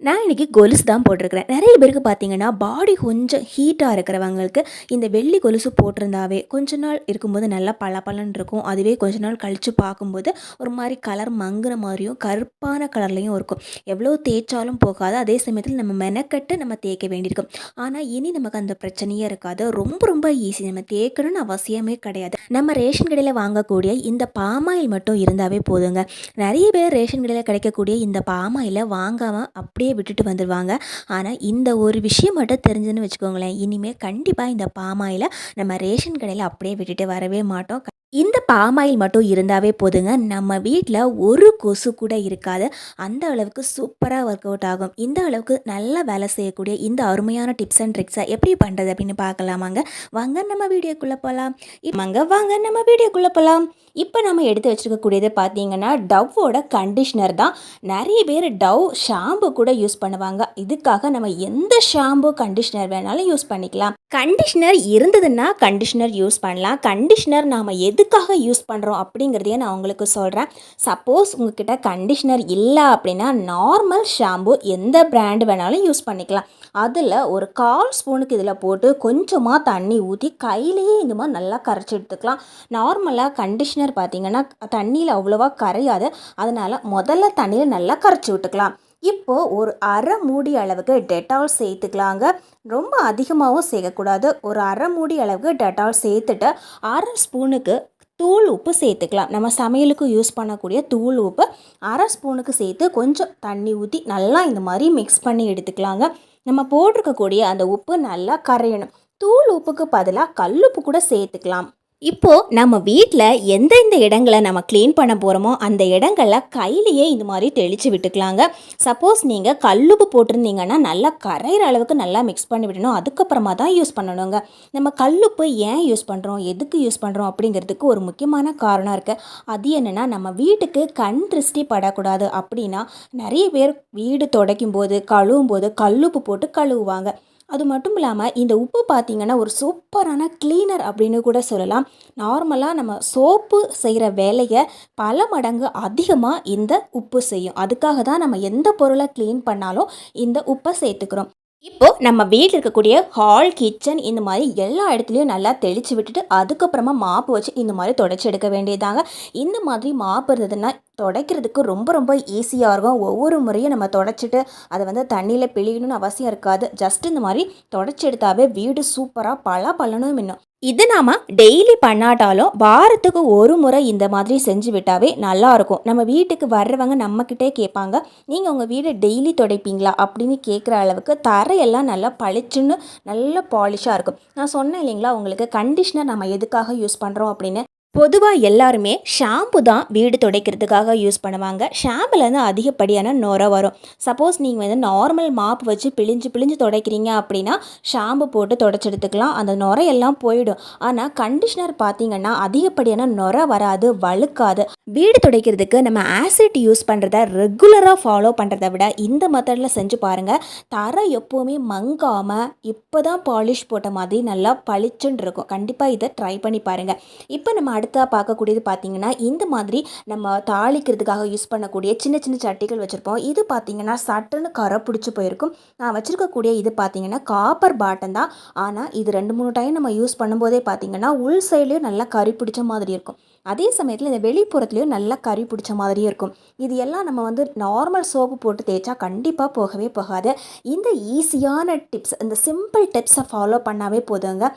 நான் இன்னைக்கு கொலுசு தான் போட்டிருக்கிறேன். நிறைய பேருக்கு பார்த்தீங்கன்னா பாடி கொஞ்சம் ஹீட்டாக இருக்கிறவங்களுக்கு இந்த வெள்ளி கொலுசு போட்டிருந்தாவே கொஞ்ச நாள் இருக்கும்போது நல்லா பளபளன்னு இருக்கும். அதுவே கொஞ்ச நாள் கழித்து பார்க்கும்போது ஒரு மாதிரி கலர் மங்குற மாதிரியும் கருப்பான கலர்லேயும் இருக்கும். எவ்வளோ தேய்ச்சாலும் போகாது. அதே சமயத்தில் நம்ம மெனக்கட்டு நம்ம தேய்க்க வேண்டியிருக்கும். ஆனால் இனி நமக்கு அந்த பிரச்சனையே இருக்காது. ரொம்ப ரொம்ப ஈஸி நம்ம தேய்க்கணும்னு அவசியமே கிடையாது. நம்ம ரேஷன் கடையில் வாங்கக்கூடிய இந்த பாமாயில் மட்டும் இருந்தாவே போதுங்க. நிறைய பேர் ரேஷன் கடையில் கிடைக்கக்கூடிய இந்த பாமாயிலை வாங்காமல் அப்படி அப்படியே விட்டுட்டு வந்துடுவாங்க ஆனால் இந்த ஒரு விஷயம் மட்டும் தெரிஞ்சுன்னு வச்சுக்கோங்களேன். இனிமேல் கண்டிப்பாக இந்த பாமாயிலை நம்ம ரேஷன் கடையில் அப்படியே விட்டுட்டு வரவே மாட்டோம். இந்த பாமாயில் மட்டும் இருந்தாவே போதுங்க. நம்ம வீட்டில் ஒரு கொசு கூட இருக்காது. அந்த அளவுக்கு சூப்பராக ஒர்க் அவுட் ஆகும். இந்த அளவுக்கு நல்லா வேலை செய்யக்கூடிய இந்த அருமையான டிப்ஸ் அண்ட் ட்ரிக்ஸை எப்படி பண்ணுறது அப்படின்னு பார்க்கலாமாங்க. வாங்க நம்ம வீடியோக்குள்ளே போகலாம் இப்போங்க வாங்க நம்ம வீடியோக்குள்ளே போகலாம் இப்போ நம்ம எடுத்து வச்சுருக்கக்கூடியது பார்த்தீங்கன்னா டவ்வோட கண்டிஷ்னர் தான். நிறைய பேர் டவ் ஷாம்பு கூட யூஸ் பண்ணுவாங்க. இதுக்காக நம்ம எந்த ஷாம்பு கண்டிஷ்னர் வேணாலும் யூஸ் பண்ணிக்கலாம். கண்டிஷ்னர் இருந்ததுன்னா கண்டிஷ்னர் யூஸ் பண்ணலாம். கண்டிஷ்னர் நாம் எதுக்காக யூஸ் பண்ணுறோம் அப்படிங்கிறதையே நான் உங்களுக்கு சொல்கிறேன் சப்போஸ் உங்ககிட்ட கண்டிஷ்னர் இல்லை அப்படின்னா நார்மல் ஷாம்பு எந்த பிராண்டு வேணாலும் யூஸ் பண்ணிக்கலாம். அதில் ஒரு கால் ஸ்பூனுக்கு இதில் போட்டு கொஞ்சமாக தண்ணி ஊற்றி கையிலேயே இந்த மாதிரி நல்லா கரைச்சி எடுத்துக்கலாம். நார்மலாக கண்டிஷ்னர் பார்த்திங்கன்னா தண்ணியில் அவ்வளோவா கரையாது. அதனால் முதல்ல தண்ணியில் நல்லா கரைச்சி விட்டுக்கலாம். இப்போது ஒரு அரை மூடி அளவுக்கு டெட்டால் சேர்த்துக்கலாங்க. ரொம்ப அதிகமாகவும் சேர்க்கக்கூடாது. ஒரு அரை மூடி அளவுக்கு டெட்டால் சேர்த்துட்டு அரை ஸ்பூனுக்கு தூள் உப்பு சேர்த்துக்கலாம். நம்ம சமையலுக்கு யூஸ் பண்ணக்கூடிய தூள் உப்பு அரை ஸ்பூனுக்கு சேர்த்து கொஞ்சம் தண்ணி ஊற்றி நல்லா இந்த மாதிரி மிக்ஸ் பண்ணி எடுத்துக்கலாங்க. நம்ம போட்டிருக்கக்கூடிய அந்த உப்பு நல்லா கரையணும். தூள் உப்புக்கு பதிலாக கல்லுப்பு கூட சேர்த்துக்கலாம். இப்போது நம்ம வீட்டில் எந்தெந்த இடங்களை நம்ம க்ளீன் பண்ண போகிறோமோ அந்த இடங்களில் கையிலேயே இந்த மாதிரி தெளித்து விட்டுக்கலாங்க. சப்போஸ் நீங்கள் கல்லுப்பு போட்டிருந்தீங்கன்னா நல்லா கரையிற அளவுக்கு நல்லா மிக்ஸ் பண்ணி விடணும். அதுக்கப்புறமா தான் யூஸ் பண்ணணுங்க. நம்ம கல்லுப்பு ஏன் யூஸ் பண்ணுறோம் எதுக்கு யூஸ் பண்ணுறோம் அப்படிங்கிறதுக்கு ஒரு முக்கியமான காரணம் இருக்குது அது என்னென்னா நம்ம வீட்டுக்கு கண் திருஷ்டி படக்கூடாது. அப்படின்னா நிறைய பேர் வீடு துடைக்கும் போது கழுவும் போது கல்லுப்பு போட்டு கழுவுவாங்க. அது மட்டும் இல்லாமல் இந்த உப்பு பார்த்திங்கன்னா ஒரு சூப்பரான க்ளீனர் அப்படின்னு கூட சொல்லலாம். நார்மலாக நம்ம சோப்பு செய்கிற வேலையை பல மடங்கு அதிகமாக இந்த உப்பு செய்யும். அதுக்காக தான் நம்ம எந்த பொருளை க்ளீன் பண்ணாலும் இந்த உப்பை சேர்த்துக்கிறோம். இப்போது நம்ம வீட்டில் இருக்கக்கூடிய ஹால் கிச்சன் இந்த மாதிரி எல்லா இடத்துலையும் நல்லா தெளித்து விட்டுட்டு அதுக்கப்புறமா மாப்பு வச்சு இந்த மாதிரி தொடச்சி எடுக்க வேண்டியதாங்க. இந்த மாதிரி மாப்பு இருந்ததுன்னா துடைக்கிறதுக்கு ரொம்ப ரொம்ப ஈஸியாக இருக்கும். ஒவ்வொரு முறையும் நம்ம தொடச்சிட்டு அதை வந்து தண்ணியில் பிழியணும்னு அவசியம் இருக்காது. ஜஸ்ட் இந்த மாதிரி தொடச்சி எடுத்தாவே வீடு சூப்பராக பல பலனும் இன்னும் இது நாம் டெய்லி பண்ணாட்டாலும் வாரத்துக்கு ஒரு முறை இந்த மாதிரி செஞ்சு விட்டாவே நல்லாயிருக்கும் நம்ம வீட்டுக்கு வர்றவங்க நம்மக்கிட்டே கேட்பாங்க நீங்கள் உங்கள் வீடை டெய்லி துடைப்பீங்களா? அப்படின்னு கேட்குற அளவுக்கு தரையெல்லாம் நல்லா பளிச்சுன்னு நல்ல பாலிஷாக இருக்கும். நான் சொன்னேன் இல்லைங்களா உங்களுக்கு கண்டிஷ்னர் நம்ம எதுக்காக யூஸ் பண்ணுறோம் அப்படின்னு. பொதுவாக எல்லாருமே ஷாம்பு தான் வீடு துடைக்கிறதுக்காக யூஸ் பண்ணுவாங்க. ஷாம்புலேருந்து அதிகப்படியான நுரை வரும். சப்போஸ் நீங்கள் வந்து நார்மல் மாப்பு வச்சு பிழிஞ்சு பிழிஞ்சு துடைக்கிறீங்க அப்படின்னா ஷாம்பு போட்டு துடைச்செடுத்துக்கலாம். அந்த நுரையெல்லாம் போயிடும். ஆனால் கண்டிஷ்னர் பார்த்தீங்கன்னா அதிகப்படியான நுரை வராது வழுக்காது. வீடு துடைக்கிறதுக்கு நம்ம ஆசிட் யூஸ் பண்ணுறத ரெகுலராக ஃபாலோ பண்ணுறத விட இந்த மெத்தடில் செஞ்சு பாருங்கள் தரை எப்போவுமே மங்காமல் இப்போ தான் பாலிஷ் போட்ட மாதிரி நல்லா பளிச்சுன்னு இருக்கும். கண்டிப்பாக இதை ட்ரை பண்ணி பாருங்கள் இப்போ நம்ம அடுத்ததாக பார்க்கக்கூடியது பார்த்திங்கன்னா இந்த மாதிரி நம்ம தாளிக்கிறதுக்காக யூஸ் பண்ணக்கூடிய சின்ன சின்ன சட்டிகள் வச்சுருப்போம். இது பார்த்திங்கன்னா சட்டுன்னு கரை பிடிச்சி போயிருக்கும். நான் வச்சுருக்கக்கூடிய இது பார்த்திங்கன்னா காப்பர் பாட்டன் தான். ஆனால் இது ரெண்டு மூணு டைம் நம்ம யூஸ் பண்ணும்போதே பார்த்திங்கன்னா உள் சைட்லேயும் நல்லா கறி பிடிச்ச மாதிரி இருக்கும். அதே சமயத்தில் இந்த வெளிப்புறத்துலேயும் நல்லா கறி பிடிச்ச மாதிரியும் இருக்கும். இது எல்லாம் நம்ம வந்து நார்மல் சோப்பு போட்டு தேய்ச்சா கண்டிப்பாக போகவே போகாது. இந்த ஈஸியான டிப்ஸ் இந்த சிம்பிள் டிப்ஸை ஃபாலோ பண்ணாவே போதுங்க.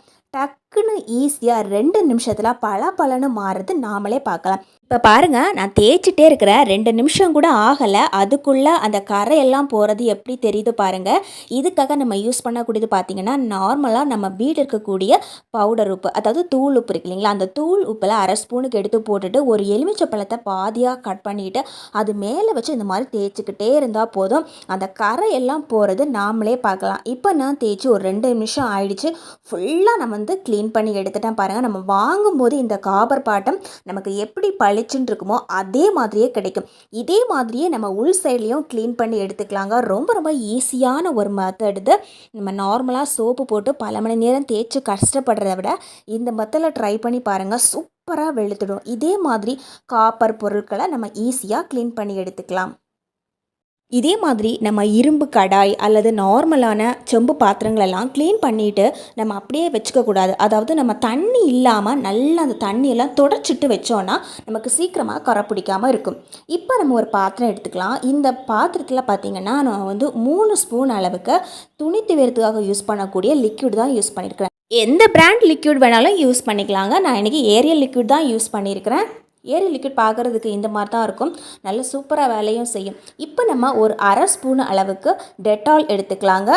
டக்குன்னு ஈஸியாக ரெண்டு நிமிஷத்தில் பல பலன்னு மாறுறது நாமளே பார்க்கலாம். இப்போ பாருங்கள் நான் தேய்ச்சிட்டே இருக்கிறேன். ரெண்டு நிமிஷம் கூட ஆகலை. அதுக்குள்ளே அந்த கரையெல்லாம் போகிறது எப்படி தெரியுது பாருங்கள் இதுக்காக நம்ம யூஸ் பண்ணக்கூடியது பார்த்திங்கன்னா நார்மலாக நம்ம வீடு இருக்கக்கூடிய பவுடர் உப்பு அதாவது தூள் உப்பு இருக்கு இல்லைங்களா? அந்த தூள் உப்பில் அரை ஸ்பூனுக்கு எடுத்து போட்டுட்டு ஒரு எலுமிச்சை பழத்தை பாதியாக கட் பண்ணிவிட்டு அது மேலே வச்சு இந்த மாதிரி தேய்ச்சிக்கிட்டே இருந்தால் போதும். அந்த கரையெல்லாம் போகிறது நாமளே பார்க்கலாம். இப்போ நான் தேய்ச்சி ஒரு ரெண்டு நிமிஷம் ஆயிடுச்சு. ஃபுல்லாக நம்ம வந்து க்ளீன் க்ளீன் பண்ணி எடுத்துட்டேன் பாருங்கள் நம்ம வாங்கும்போது இந்த காபர் பாட்டம் நமக்கு எப்படி பளிச்சுன்னு இருக்குமோ அதே மாதிரியே கிடைக்கும். இதே மாதிரியே நம்ம உள் சைட்லேயும் க்ளீன் பண்ணி எடுத்துக்கலாங்க. ரொம்ப ரொம்ப ஈஸியான ஒரு மெத்தட் இது. நம்ம நார்மலாக சோப்பு போட்டு பல மணி நேரம் தேய்ச்சி கஷ்டப்படுறத விட இந்த மெத்தடில் ட்ரை பண்ணி பாருங்கள் சூப்பராக வெளுத்துடும். இதே மாதிரி காப்பர் பொருட்களை நம்ம ஈஸியாக க்ளீன் பண்ணி எடுத்துக்கலாம். இதே மாதிரி நம்ம இரும்பு கடாய் அல்லது நார்மலான செம்பு பாத்திரங்களெல்லாம் க்ளீன் பண்ணிவிட்டு நம்ம அப்படியே வச்சுக்கக்கூடாது அதாவது நம்ம தண்ணி இல்லாமல் நல்லா அந்த தண்ணியெல்லாம் தொடச்சிட்டு வச்சோன்னா நமக்கு சீக்கிரமாக கரை பிடிக்காமல் இருக்கும். இப்போ நம்ம ஒரு பாத்திரம் எடுத்துக்கலாம். இந்த பாத்திரத்தில் பார்த்திங்கன்னா நான் வந்து மூணு ஸ்பூன் அளவுக்கு துணி துவையறதுக்காக யூஸ் பண்ணக்கூடிய லிக்விட் தான் யூஸ் பண்ணியிருக்கிறேன் எந்த பிராண்ட் லிக்விட் வேணாலும் யூஸ் பண்ணிக்கலாங்க. நான் இன்றைக்கி ஏரியல் லிக்விட் தான் யூஸ் பண்ணியிருக்கிறேன் ஏரி லிக்விட் பார்க்குறதுக்கு இந்த மாதிரி தான் இருக்கும். நல்ல சூப்பராக வேலையும் செய்யும். இப்போ நம்ம ஒரு அரை ஸ்பூன் அளவுக்கு டெட்டால் எடுத்துக்கலாங்க.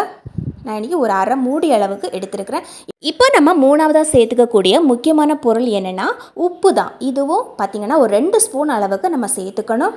நான் இன்றைக்கி ஒரு அரை மூடி அளவுக்கு எடுத்துருக்கிறேன். இப்போ நம்ம மூணாவதாக சேர்த்துக்கக்கூடிய முக்கியமான பொருள் என்னென்னா உப்பு தான் இதுவும் பார்த்திங்கன்னா ஒரு ரெண்டு ஸ்பூன் அளவுக்கு நம்ம சேர்த்துக்கணும்.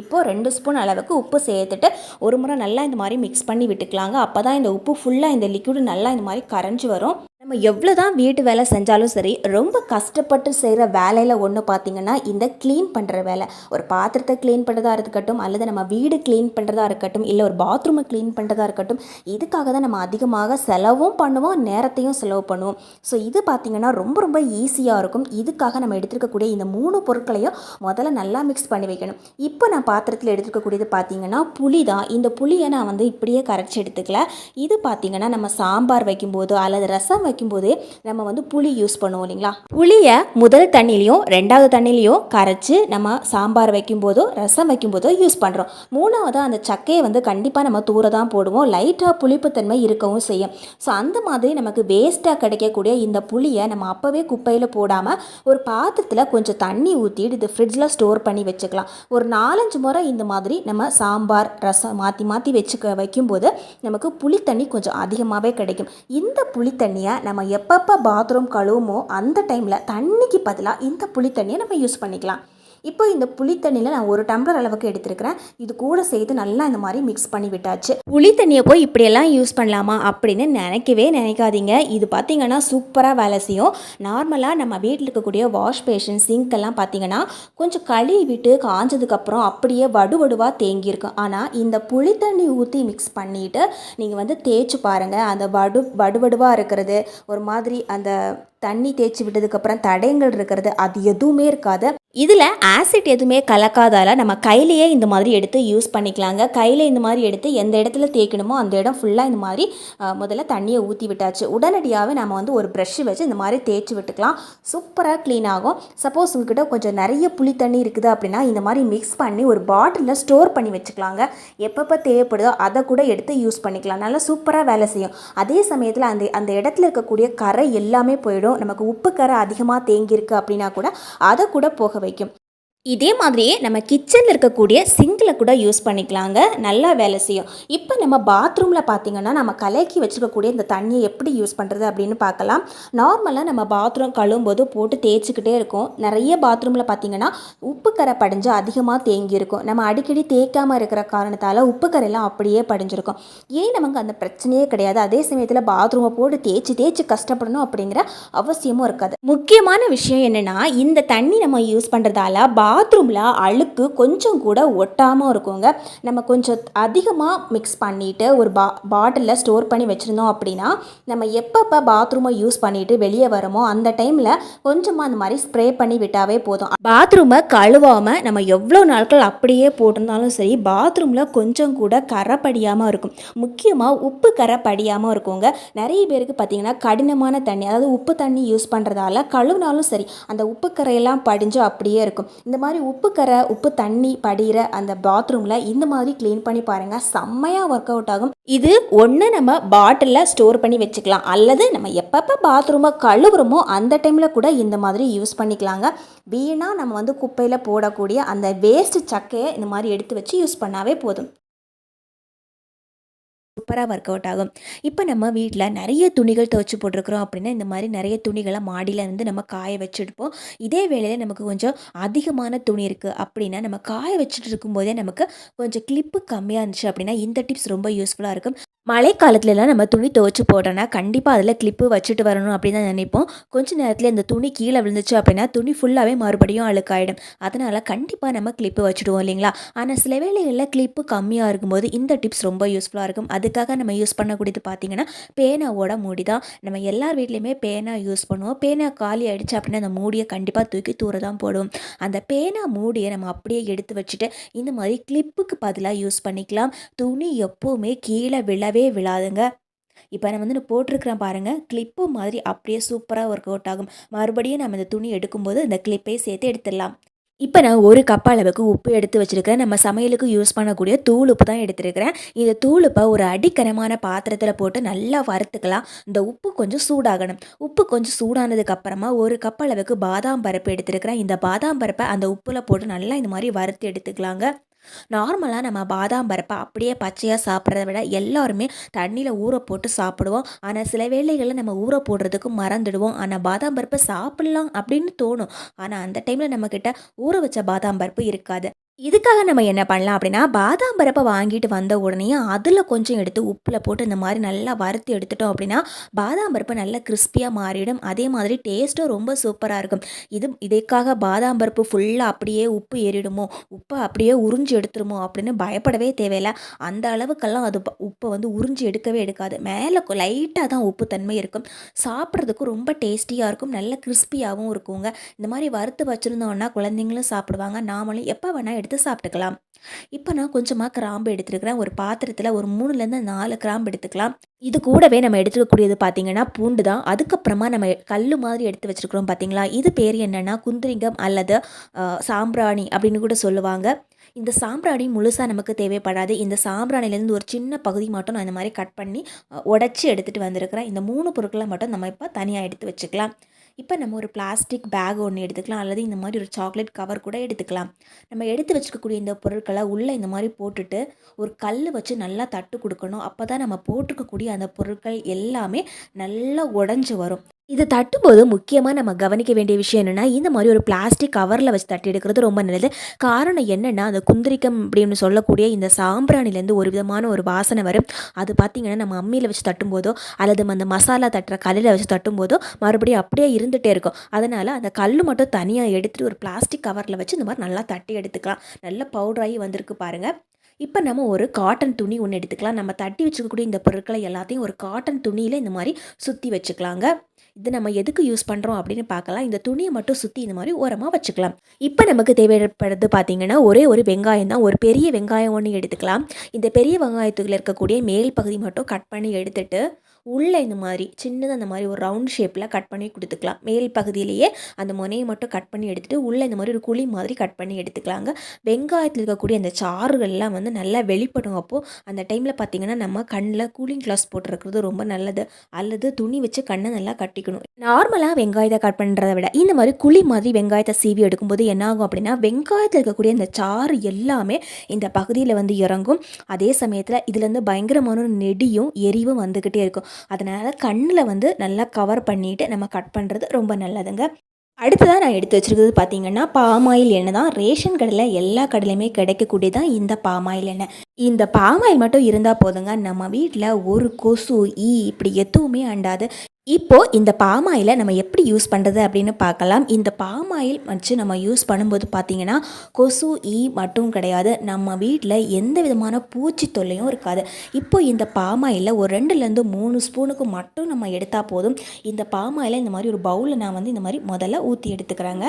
இப்போது ரெண்டு ஸ்பூன் அளவுக்கு உப்பு சேர்த்துட்டு ஒரு முறை நல்லா இந்த மாதிரி மிக்ஸ் பண்ணி விட்டுக்கலாங்க. அப்போ தான் இந்த உப்பு ஃபுல்லாக இந்த லிக்விடு நல்லா இந்த மாதிரி கரைஞ்சி வரும். நம்ம எவ்வளோ தான் வீட்டு வேலை செஞ்சாலும் சரி ரொம்ப கஷ்டப்பட்டு செய்கிற வேலையில் ஒன்று பார்த்திங்கன்னா இந்த க்ளீன் பண்ணுற வேலை. ஒரு பாத்திரத்தை க்ளீன் பண்ணுறதா இருக்கட்டும் அல்லது நம்ம வீடு க்ளீன் பண்ணுறதா இருக்கட்டும் இல்லை ஒரு பாத்ரூமை க்ளீன் பண்ணுறதா இருக்கட்டும் இதுக்காக தான் நம்ம அதிகமாக செலவும் பண்ணுவோம் நேரத்தையும் செலவு பண்ணுவோம். ஸோ இது பார்த்திங்கன்னா ரொம்ப ரொம்ப ஈஸியாக இருக்கும். இதுக்காக நம்ம எடுத்துருக்கக்கூடிய இந்த மூணு பொருட்களையும் முதல்ல நல்லா மிக்ஸ் பண்ணி வைக்கணும். இப்போ நான் பாத்திரத்தில் எடுத்துருக்கக்கூடியது பார்த்திங்கன்னா புளி தான். இந்த புளியை நான் வந்து இப்படியே கரைச்சி எடுத்துக்கல. இது பார்த்திங்கன்னா நம்ம சாம்பார் வைக்கும்போது அல்லது ரசம் வைக்கும்போது நம்ம வந்து புளி யூஸ் பண்ணுவோம் இல்லைங்களா? புளியை முதல் தண்ணிலையும் ரெண்டாவது தண்ணிலையும் கரைச்சி நம்ம சாம்பார் வைக்கும்போதோ ரசம் வைக்கும்போதோ யூஸ் பண்ணுறோம் மூணாவது அந்த சக்கையை வந்து கண்டிப்பாக நம்ம தூர தான் போடுவோம். லைட்டாக புளிப்புத்தன்மை இருக்கவும் செய்யும். ஸோ அந்த மாதிரி நமக்கு வேஸ்ட்டாக கிடைக்கக்கூடிய இந்த புளியை நம்ம அப்போவே குப்பையில் போடாமல் ஒரு பாத்திரத்தில் கொஞ்சம் தண்ணி ஊற்றிட்டு இது ஃப்ரிட்ஜில் ஸ்டோர் பண்ணி வச்சுக்கலாம். ஒரு நாலஞ்சு முறை இந்த மாதிரி நம்ம சாம்பார் ரசம் மாற்றி மாற்றி வச்சுக்க வைக்கும்போது நமக்கு புளித்தண்ணி கொஞ்சம் அதிகமாகவே கிடைக்கும். இந்த புளித்தண்ணியை நம்ம எப்பப்போ பாத்ரூம் கழுவுமோ அந்த டைமில் தண்ணிக்கு பதிலாக இந்த புளி தண்ணியை நம்ம யூஸ் பண்ணிக்கலாம். இப்போ இந்த புளி தண்ணியில் நான் ஒரு டம்ளர் அளவுக்கு எடுத்துருக்கிறேன். இது கூட சேர்த்து நல்லா இந்த மாதிரி மிக்ஸ் பண்ணி விட்டாச்சு. புளி தண்ணியை போய் இப்படியெல்லாம் யூஸ் பண்ணலாமா அப்படின்னு நினைக்கவே நினைக்காதீங்க. இது பார்த்தீங்கன்னா சூப்பராக வேலை செய்யும். நார்மலாக நம்ம வீட்டில் இருக்கக்கூடிய வாஷ் பேஷன் சிங்க் எல்லாம் பார்த்தீங்கன்னா கொஞ்சம் கழுவி விட்டு காஞ்சதுக்கப்புறம் அப்படியே வடுவடுவாக தேங்கியிருக்கும் ஆனால் இந்த புளி தண்ணி ஊற்றி மிக்ஸ் பண்ணிவிட்டு நீங்கள் வந்து தேய்ச்சி பாருங்கள் அந்த வடு வடுவடுவாக இருக்கிறது ஒரு மாதிரி அந்த தண்ணி தேய்ச்சி விட்டதுக்கப்புறம் தடயங்கள் இருக்கிறது அது எதுவுமே இருக்காது. இதில் ஆசிட் எதுவுமே கலக்காதால நம்ம கையிலையே இந்த மாதிரி எடுத்து யூஸ் பண்ணிக்கலாங்க. கையில் இந்த மாதிரி எடுத்து எந்த இடத்துல தேய்க்கணுமோ அந்த இடம் ஃபுல்லாக இந்த மாதிரி முதல்ல தண்ணியை ஊற்றி விட்டாச்சு. உடனடியாகவே நம்ம வந்து ஒரு ப்ரெஷ்ஷு வச்சு இந்த மாதிரி தேய்ச்சி விட்டுக்கலாம். சூப்பராக க்ளீன் ஆகும். சப்போஸ் உங்ககிட்ட கொஞ்சம் நிறைய புளி தண்ணி இருக்குது அப்படின்னா இந்த மாதிரி மிக்ஸ் பண்ணி ஒரு பாட்டிலில் ஸ்டோர் பண்ணி வச்சுக்கலாங்க. எப்பப்போ தேவைப்படுதோ அதை கூட எடுத்து யூஸ் பண்ணிக்கலாம். நல்லா சூப்பராக வேலை செய்யும். அதே சமயத்தில் அந்த அந்த இடத்துல இருக்கக்கூடிய கரை எல்லாமே போயிடும். நமக்கு உப்பு கரை அதிகமாக தேங்கியிருக்கு அப்படின்னா கூட அதை கூட போக வைக்கும் இதே மாதிரியே நம்ம கிச்சனில் இருக்கக்கூடிய சிங்கில் கூட யூஸ் பண்ணிக்கலாங்க. நல்லா வேலை செய்யும். இப்போ நம்ம பாத்ரூமில் பார்த்திங்கன்னா நம்ம கலக்கி வச்சுருக்கக்கூடிய இந்த தண்ணியை எப்படி யூஸ் பண்ணுறது அப்படின்னு பார்க்கலாம். நார்மலாக நம்ம பாத்ரூம் கழுவும்போது போட்டு தேய்ச்சிக்கிட்டே இருக்கும். நிறைய பாத்ரூமில் பார்த்திங்கன்னா உப்பு கரை படிஞ்சு அதிகமாக தேங்கியிருக்கும் நம்ம அடிக்கடி தேய்க்காமல் இருக்கிற காரணத்தால் உப்பு கரையெல்லாம் அப்படியே படிஞ்சிருக்கும். ஏன் நமக்கு அந்த பிரச்சனையே கிடையாது? அதே சமயத்தில் பாத்ரூமை போட்டு தேய்ச்சி தேய்ச்சி கஷ்டப்படணும் அப்படிங்கிற அவசியமும் இருக்காது. முக்கியமான விஷயம் என்னென்னா இந்த தண்ணி நம்ம யூஸ் பண்ணுறதால பா பாத்ரூமில் அழுக்கு கொஞ்சம் கூட ஒட்டாமல் இருக்குங்க. நம்ம கொஞ்சம் அதிகமாக மிக்ஸ் பண்ணிவிட்டு ஒரு பா பாட்டிலில் ஸ்டோர் பண்ணி வச்சுருந்தோம் அப்படின்னா நம்ம எப்பப்போ பாத்ரூமை யூஸ் பண்ணிவிட்டு வெளியே வரமோ அந்த டைமில் கொஞ்சமாக அந்த மாதிரி ஸ்ப்ரே பண்ணி விட்டாவே போதும். பாத்ரூமை கழுவாமல் நம்ம எவ்வளோ நாட்கள் அப்படியே போட்டிருந்தாலும் சரி பாத்ரூமில் கொஞ்சம் கூட கரை படியாமல் இருக்கும். முக்கியமாக உப்பு கரை படியாமல் இருக்குங்க. நிறைய பேருக்கு பார்த்திங்கன்னா கடினமான தண்ணி அதாவது உப்பு தண்ணி யூஸ் பண்ணுறதால கழுவினாலும் சரி அந்த உப்பு கரையெல்லாம் படிஞ்சு அப்படியே இருக்கும். இந்த மாதிரி உப்பு கரை உப்பு தண்ணி படிகிற அந்த பாத்ரூமில் இந்த மாதிரி க்ளீன் பண்ணி பாருங்கள் செம்மையாக ஒர்க் அவுட் ஆகும். இது ஒன்று நம்ம பாட்டிலில் ஸ்டோர் பண்ணி வச்சுக்கலாம். அல்லது நம்ம எப்பப்போ பாத்ரூமை கழுவுறோமோ அந்த டைமில் கூட இந்த மாதிரி யூஸ் பண்ணிக்கலாங்க. வீணாக நம்ம வந்து குப்பையில் போடக்கூடிய அந்த வேஸ்ட் சக்கையை இந்த மாதிரி எடுத்து வச்சு யூஸ் பண்ணாவே போதும். சூப்பராக ஒர்க் அவுட் ஆகும். இப்போ நம்ம வீட்டில் நிறைய துணிகள் துவச்சி போட்டிருக்கிறோம் அப்படின்னா இந்த மாதிரி நிறைய துணிகளை மாடியில் இருந்து நம்ம காய வச்சுருப்போம் இதே வேளையில் நமக்கு கொஞ்சம் அதிகமான துணி இருக்குது அப்படின்னா நம்ம காய வச்சுட்டு இருக்கும்போதே நமக்கு கொஞ்சம் கிளிப்பு கம்மியாக இருந்துச்சு அப்படின்னா இந்த டிப்ஸ் ரொம்ப யூஸ்ஃபுல்லாக இருக்கும். மழைக்காலத்துலலாம் நம்ம துணி துவைச்சி போட்டோம்னா, கண்டிப்பாக அதில் கிளிப்பு வச்சுட்டு வரணும் அப்படின்னு தான் நினைப்போம். கொஞ்ச நேரத்தில் இந்த துணி கீழே விழுந்துச்சு அப்படின்னா, துணி ஃபுல்லாகவே மறுபடியும் அழுக்காயிடும். அதனால் கண்டிப்பாக நம்ம கிளிப்பு வச்சுடுவோம் இல்லைங்களா? ஆனால் சில வேளைகள்ல கிளிப்பு கம்மியாக இருக்கும்போது, இந்த டிப்ஸ் ரொம்ப யூஸ்ஃபுல்லாக இருக்கும். அதுக்காக நம்ம யூஸ் பண்ணக்கூடியது பார்த்திங்கன்னா பேனாவோட மூடி தான். நம்ம எல்லார் வீட்லேயுமே பேனா யூஸ் பண்ணுவோம். பேனா காலி ஆகிடுச்சு அப்படின்னா, அந்த மூடியை கண்டிப்பாக தூக்கி தூர தான் போடுவோம். அந்த பேனா மூடியை நம்ம அப்படியே எடுத்து வச்சுட்டு, இந்த மாதிரி கிளிப்புக்கு பதிலாக யூஸ் பண்ணிக்கலாம். துணி எப்போதுமே கீழே விழ விழவே விழாதுங்க. இப்போ நான் வந்து நான் போட்டிருக்கிறேன் பாருங்கள் கிளிப்பு மாதிரி அப்படியே சூப்பராக ஒர்க் அவுட் ஆகும். மறுபடியும் நம்ம இந்த துணி எடுக்கும்போது, இந்த கிளிப்பை சேர்த்து எடுத்துடலாம். இப்போ நான் ஒரு கப் அளவுக்கு உப்பு எடுத்து வச்சிருக்கிறேன். நம்ம சமையலுக்கு யூஸ் பண்ணக்கூடிய தூள் உப்பு தான் எடுத்திருக்கிறேன். இந்த தூள் ஒரு அடிக்கனமான பாத்திரத்தில் போட்டு நல்லா வறுத்துக்கலாம். இந்த உப்பு கொஞ்சம் சூடாகணும். உப்பு கொஞ்சம் சூடானதுக்கு அப்புறமா 1 கப் அளவுக்கு பாதாம் பருப்பு எடுத்துருக்கிறேன் இந்த பாதாம் பருப்பை அந்த உப்பில் போட்டு நல்லா இந்த மாதிரி வறுத்து எடுத்துக்கலாங்க. நார்மலாக நம்ம பாதாம் பருப்பை அப்படியே பச்சையாக சாப்பிட்றத விட, எல்லாருமே தண்ணியில் ஊற போட்டு சாப்பிடுவோம். ஆனால் சில வேளைகளில் நம்ம ஊற போடுறதுக்கு மறந்துடுவோம். ஆனால் பாதாம் பருப்பை சாப்பிடலாம் அப்படின்னு தோணும். ஆனால் அந்த டைமில் நம்மக்கிட்ட ஊற வச்ச பாதாம் பருப்பு இருக்காது. இதுக்காக நம்ம என்ன பண்ணலாம் அப்படின்னா, பாதாம் பருப்பை வாங்கிட்டு வந்த உடனே அதில் கொஞ்சம் எடுத்து உப்பில் போட்டு இந்த மாதிரி நல்லா வறுத்து எடுத்துட்டோம் அப்படின்னா, பாதாம் பருப்பு நல்லா கிறிஸ்பியாக மாறிடும். அதே மாதிரி டேஸ்ட்டும் ரொம்ப சூப்பராக இருக்கும். இது இதுக்காக பாதாம் பருப்பு ஃபுல்லாக அப்படியே உப்பு ஏறிடுமோ, உப்பை அப்படியே உறிஞ்சு எடுத்துருமோ அப்படின்னு பயப்படவே தேவையில்ல. அந்த அளவுக்கெல்லாம் அது ப வந்து உறிஞ்சு எடுக்கவே எடுக்காது. மேலே லைட்டாக தான் உப்பு தன்மை இருக்கும். சாப்பிட்றதுக்கு ரொம்ப டேஸ்டியாக இருக்கும். நல்ல கிறிஸ்பியாகவும் இருக்குங்க. இந்த மாதிரி வறுத்து வச்சுருந்தோன்னா குழந்தைங்களும் சாப்பிடுவாங்க. நாமளும் எப்போ வேணால் எடுத்து சாப்பிட்டுக்கலாம். இப்போ நான் கொஞ்சமாக கிராம்பு எடுத்துருக்கிறேன். ஒரு பாத்திரத்தில் ஒரு 3லேருந்து 4 கிராம்பு எடுத்துக்கலாம். இது கூடவே நம்ம எடுத்துக்கக்கூடியது பார்த்தீங்கன்னா, பூண்டு தான். அதுக்கப்புறமா நம்ம கல் மாதிரி எடுத்து வச்சிருக்கிறோம் பார்த்தீங்களா? இது பேர் என்னென்னா குந்திரிங்கம் அல்லது சாம்பிராணி அப்படின்னு கூட சொல்லுவாங்க. இந்த சாம்பிராணி முழுசாக நமக்கு தேவைப்படாது. இந்த சாம்பிராணிலேருந்து ஒரு சின்ன பகுதி மட்டும் நான் இந்த மாதிரி கட் பண்ணி உடச்சி எடுத்துகிட்டு வந்திருக்கிறேன். இந்த மூணு பொருட்களை மட்டும் நம்ம இப்போ தனியாக எடுத்து வச்சுக்கலாம். இப்போ நம்ம ஒரு பிளாஸ்டிக் பேக் ஒன்று எடுத்துக்கலாம். அல்லது இந்த மாதிரி ஒரு சாக்லேட் கவர் கூட எடுத்துக்கலாம். நம்ம எடுத்து வச்சுக்கக்கூடிய இந்த பொருட்களை உள்ளே இந்த மாதிரி போட்டுட்டு, ஒரு கல் வச்சு நல்லா தட்டு கொடுக்கணும் அப்போ தான் நம்ம போட்டிருக்கக்கூடிய அந்த பொருட்கள் எல்லாமே நல்லா உடஞ்சி வரும். இது தட்டும்போது முக்கியமாக நம்ம கவனிக்க வேண்டிய விஷயம் என்னென்னா இந்த மாதிரி ஒரு பிளாஸ்டிக் கவரில் வச்சு தட்டி எடுக்கிறது ரொம்ப நல்லது. காரணம் என்னென்னா அந்த குந்திரிக்கம் அப்படின்னு சொல்லக்கூடிய இந்த சாம்பிராணிலேருந்து ஒரு விதமான ஒரு வாசனை வரும். அது பார்த்திங்கன்னா நம்ம அம்மியில் வச்சு தட்டும்போதோ, அல்லது அந்த மசாலா தட்டுற கல்லில் வச்சு தட்டும்போதோ, மறுபடியும் அப்படியே இருந்துகிட்டே இருக்கும். அதனால் அந்த கல் மட்டும் தனியாக எடுத்துகிட்டு ஒரு பிளாஸ்டிக் கவரில் வச்சு இந்த மாதிரி நல்லா தட்டி எடுத்துக்கலாம். நல்லா பவுடராகி வந்திருக்கு பாருங்கள் இப்போ நம்ம ஒரு காட்டன் துணி ஒன்று எடுத்துக்கலாம். நம்ம தட்டி வச்சுக்கக்கூடிய இந்த பொருட்களை எல்லாத்தையும் ஒரு காட்டன் துணியில் இந்த மாதிரி சுற்றி வச்சுக்கலாங்க. இது நம்ம எதுக்கு யூஸ் பண்ணுறோம் அப்படின்னு பார்க்கலாம். இந்த துணியை மட்டும் சுற்றி இந்த மாதிரி ஓரமாக வச்சுக்கலாம். இப்போ நமக்கு தேவைப்படுறது பார்த்திங்கன்னா ஒரே ஒரு வெங்காயம் தான். ஒரு பெரிய வெங்காயம் ஒன்று எடுத்துக்கலாம். இந்த பெரிய வெங்காயத்துக்குள்ள இருக்கக்கூடிய மேல் பகுதி மட்டும் கட் பண்ணி எடுத்துட்டு, உள்ளே இந்த மாதிரி சின்னதாக இந்த மாதிரி ஒரு ரவுண்ட் ஷேப்பில் கட் பண்ணி கொடுத்துக்கலாம் மேல் பகுதியிலேயே அந்த முனையை மட்டும் கட் பண்ணி எடுத்துகிட்டு உள்ளே இந்த மாதிரி ஒரு குழி மாதிரி கட் பண்ணி எடுத்துக்கலாங்க. வெங்காயத்தில் இருக்கக்கூடிய அந்த சாறுகள்லாம் வந்து நல்லா வெளிப்படும் அப்போது அந்த டைமில் பார்த்திங்கன்னா நம்ம கண்ணில் கூலிங் கிளாஸ் போட்டுருக்கிறது ரொம்ப நல்லது. அல்லது துணி வச்சு கண்ணை நல்லா கட்டிக்கணும். நார்மலாக வெங்காயத்தை கட் பண்ணுறத விட, இந்த மாதிரி குழி மாதிரி வெங்காயத்தை சீவி எடுக்கும்போது என்ன ஆகும் அப்படின்னா, வெங்காயத்தில் இருக்கக்கூடிய அந்த சாறு எல்லாமே இந்த பகுதியில் வந்து இறங்கும். அதே சமயத்தில் இதுலேருந்து பயங்கரமான நெடியும், எரிவும் வந்துக்கிட்டே இருக்கும். அதனால் கண்ணில் வந்து நல்லா கவர் பண்ணிவிட்டு நம்ம கட் பண்ணுறது ரொம்ப நல்லதுங்க. அடுத்ததாக நான் எடுத்து வச்சிருக்கிறது பார்த்தீங்கன்னா, பாமாயில் எண்ணெய் தான். ரேஷன் கடையில் எல்லா கடையிலையுமே கிடைக்கக்கூடியது தான் இந்த பாமாயில் எண்ணெய். இந்த பாமாயில் மட்டும் இருந்தால் போதுங்க. நம்ம வீட்டில் ஒரு கொசு, ஈ இப்படி எதுவுமே அண்டாது. இப்போது இந்த பாம் ஆயிலை நம்ம எப்படி யூஸ் பண்ணுறது அப்படின்னு பார்க்கலாம். இந்த பாம் ஆயில் வச்சு நம்ம யூஸ் பண்ணும்போது பார்த்தீங்கன்னா, கொசு, ஈ மட்டும் கிடையாது. நம்ம வீட்டில் எந்த விதமான பூச்சி தொல்லையும் இருக்காது. இப்போ இந்த பாம் ஆயிலில் ஒரு 2லேருந்து 3 ஸ்பூனுக்கு மட்டும் நம்ம எடுத்தால் போதும். இந்த பாம் ஆயில இந்த மாதிரி ஒரு பவுலில் நான் வந்து இந்த மாதிரி முதல்ல ஊற்றி எடுத்துக்கிறாங்க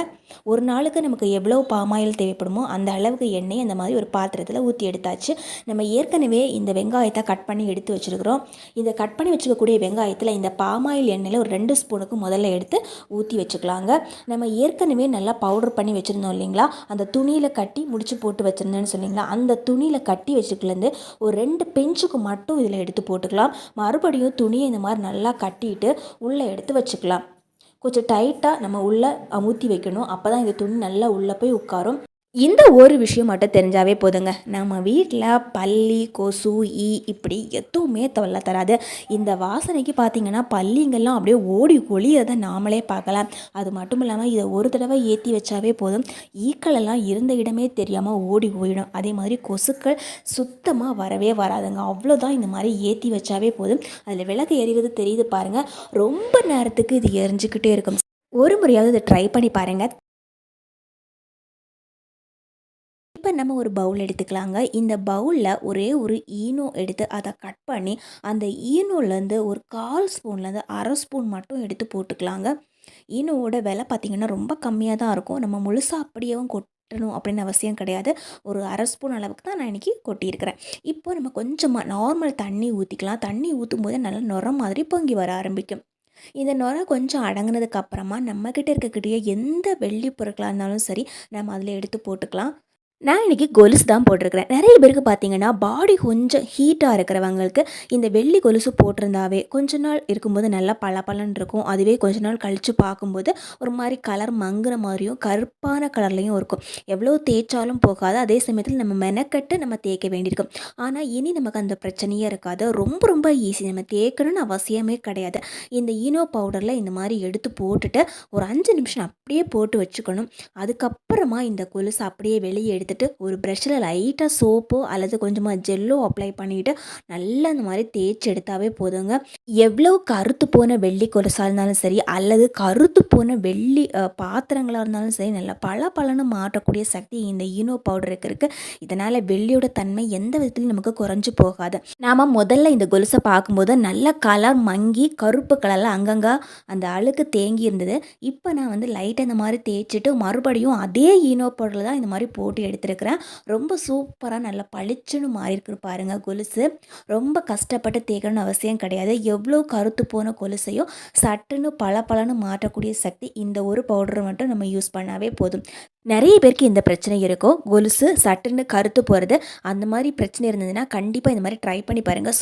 ஒரு நாளுக்கு நமக்கு எவ்வளோ பாம் ஆயில் தேவைப்படுமோ, அந்த அளவுக்கு எண்ணெய் அந்த மாதிரி ஒரு பாத்திரத்தில் ஊற்றி எடுத்தாச்சு. நம்ம ஏற்கனவே இந்த வெங்காயத்தை கட் பண்ணி எடுத்து வச்சிருக்கிறோம். இந்த கட் பண்ணி வச்சுக்கக்கூடிய வெங்காயத்தில் இந்த பாம் ஆயில் எண்ணெயில் ஒரு ரெண்டு ஸ்பூனுக்கு முதல்ல எடுத்து ஊற்றி வச்சுக்கலாங்க. நம்ம ஏற்கனவே நல்லா பவுடர் பண்ணி வச்சுருந்தோம் இல்லைங்களா? அந்த துணியில் கட்டி முடிச்சு போட்டு வச்சுருந்தேன்னு சொன்னீங்களா? அந்த துணியில் கட்டி வச்சுக்கலேருந்து ஒரு ரெண்டு பெஞ்சுக்கு மட்டும் இதில் எடுத்து போட்டுக்கலாம். மறுபடியும் துணியை இந்த மாதிரி நல்லா கட்டிட்டு, உள்ளே எடுத்து வச்சுக்கலாம். கொஞ்சம் டைட்டாக நம்ம உள்ளே அமுத்தி வைக்கணும். அப்போ தான் இந்த துணி நல்லா உள்ளே போய் உட்காரும். இந்த ஒரு விஷயம் மட்டும் தெரிஞ்சாவே போதுங்க. நம்ம வீட்டில் பல்லி கொசு ஈ இப்படி எதுவுமே தொல்லை தராது. இந்த வாசனைக்கு பார்த்தீங்கன்னா பல்லிங்கெல்லாம் அப்படியே ஓடி ஒளியறதை நாமளே பார்க்கலாம். அது மட்டும் இல்லாமல் இதை ஒரு தடவை ஏற்றி வச்சாவே போதும். ஈக்களெல்லாம் இருந்த இடமே தெரியாமல் ஓடி போயிடும் அதே மாதிரி கொசுக்கள் சுத்தமாக வரவே வராதுங்க. அவ்வளோதான் இந்த மாதிரி ஏற்றி வச்சாவே போதும். அதில் விளக்கு எறிவது தெரியுது பாருங்கள் ரொம்ப நேரத்துக்கு இது எரிஞ்சுக்கிட்டே இருக்கும். ஒரு முறையாவது இதை ட்ரை பண்ணி பாருங்கள் இப்போ நம்ம ஒரு பவுல் எடுத்துக்கலாங்க. இந்த பவுலில் ஒரே ஒரு ஈனோ எடுத்து அதை கட் பண்ணி அந்த ஈனோலேருந்து ஒரு கால் ஸ்பூன்லேருந்து அரை ஸ்பூன் மட்டும் எடுத்து போட்டுக்கலாங்க. ஈனோவோட விலை பார்த்திங்கன்னா ரொம்ப கம்மியாக தான் இருக்கும். நம்ம முழுசாக அப்படியேவும் கொட்டணும் அப்படின்னு அவசியம் கிடையாது. ஒரு அரை ஸ்பூன் அளவுக்கு தான் நான் இன்றைக்கி கொட்டியிருக்கிறேன். இப்போ நம்ம கொஞ்சமாக நார்மல் தண்ணி ஊற்றிக்கலாம் தண்ணி ஊற்றும் போது நல்லா நுர மாதிரி பொங்கி வர ஆரம்பிக்கும். இந்த நுர கொஞ்சம் அடங்குனதுக்கு அப்புறமா நம்மக்கிட்ட இருக்கக்கூடிய எந்த வெள்ளி பொருட்களாக இருந்தாலும் சரி நம்ம அதில் எடுத்து போட்டுக்கலாம். நான் இன்றைக்கி கொலுசு தான் போட்டிருக்கிறேன். நிறைய பேருக்கு பார்த்தீங்கன்னா பாடி கொஞ்சம் ஹீட்டாக இருக்கிறவங்களுக்கு இந்த வெள்ளி கொலுசு போட்டிருந்தாவே கொஞ்ச நாள் இருக்கும்போது நல்லா பளபளன்னு இருக்கும். அதுவே கொஞ்ச நாள் கழித்து பார்க்கும்போது ஒரு மாதிரி கலர் மங்குற மாதிரியும் கருப்பான கலர்லேயும் இருக்கும். எவ்வளோ தேய்ச்சாலும் போகாது. அதே சமயத்தில் நம்ம மெனக்கட்டு நம்ம தேய்க்க வேண்டியிருக்கும். ஆனால் இனி நமக்கு அந்த பிரச்சனையே இருக்காது. ரொம்ப ரொம்ப ஈஸி நம்ம தேய்க்கணும்னு அவசியமே கிடையாது. இந்த ஈனோ பவுடரில் இந்த மாதிரி எடுத்து போட்டுட்டு ஒரு அஞ்சு நிமிஷம் அப்படியே போட்டு வச்சுக்கணும். அதுக்கப்புறமா இந்த கொலுசு அப்படியே வெளியே எடுத்துகிட்டு ஒரு ப்ரெஷ்ஷில் லைட்டாக சோப்போ அல்லது கொஞ்சமாக ஜெல்லோ அப்ளை பண்ணிவிட்டு நல்லா அந்த மாதிரி தேய்ச்சி எடுத்தாவே போதுங்க. எவ்வளோ கருத்து போன வெள்ளி கொலுசாக இருந்தாலும் சரி அல்லது கருத்து போன வெள்ளி பாத்திரங்களாக இருந்தாலும் சரி நல்லா பல பலன்னு மாற்றக்கூடிய சக்தி இந்த ஈனோ பவுடருக்கு இருக்குது இதனால் வெள்ளியோட தன்மை எந்த விதத்துலையும் நமக்கு குறைஞ்சு போகாது. நாம் முதல்ல இந்த கொலுசை பார்க்கும்போது நல்ல கலர் மங்கி கருப்பு கலரில் அங்கங்கே அந்த அழுக்கு தேங்கி இருந்தது. இப்போ நான் வந்து லைட்டாக இந்த மாதிரி தேய்ச்சிட்டு மறுபடியும் அதே ஈனோ பவுடரில் தான் இந்த மாதிரி போட்டு எடுத்திருக்கிறேன். ரொம்ப சூப்பராக நல்லா பளிச்சுன்னு மாறி இருக்கு கொலுசு. ரொம்ப கஷ்டப்பட்டு தேய்க்கணும்னு அவசியம் கிடையாது. எவ்வளோ கருத்து போன கொலுசையும் சட்டுன்னு பல பலன்னு மாற்றக்கூடிய சக்தி இந்த ஒரு பவுடர் மட்டும் நம்ம யூஸ் பண்ணாவே போதும். நிறைய பேருக்கு இந்த பிரச்சனை இருக்கும். கொலுசு சட்டுன்னு கருத்து போகிறது அந்த மாதிரி பிரச்சனை இருந்ததுன்னா கண்டிப்பாக இந்த மாதிரி ட்ரை பண்ணி பாருங்கள்